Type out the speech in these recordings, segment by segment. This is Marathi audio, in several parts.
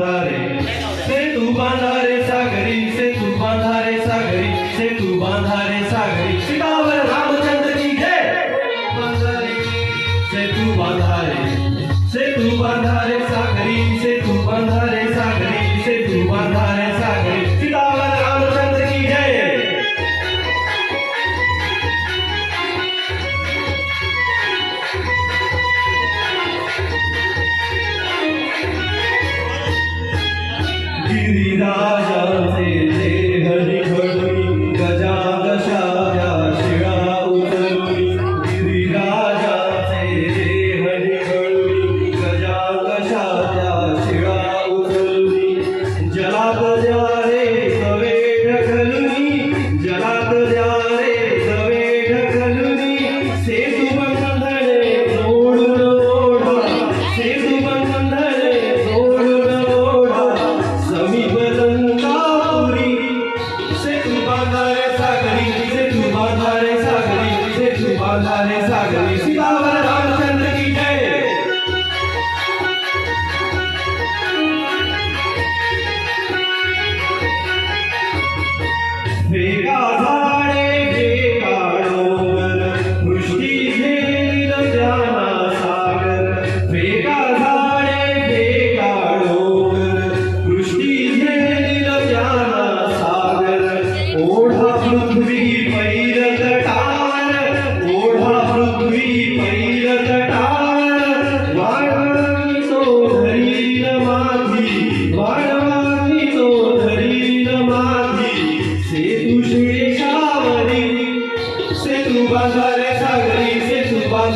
बांधारे से तू बांधारे सागरी से तू बांधारे से तू बांधारे सागरी. सीतावर रामचंद्र की जय. से बांधारे से तू बांधारे सागरी से तू बांधारे 你的大 सागरी सागरी सागरी.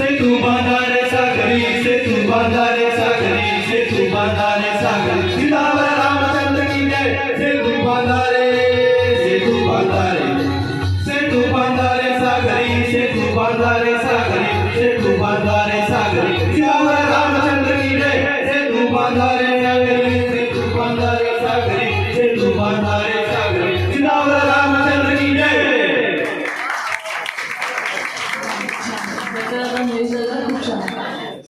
से तू बाजार सा खरी से तू बाजार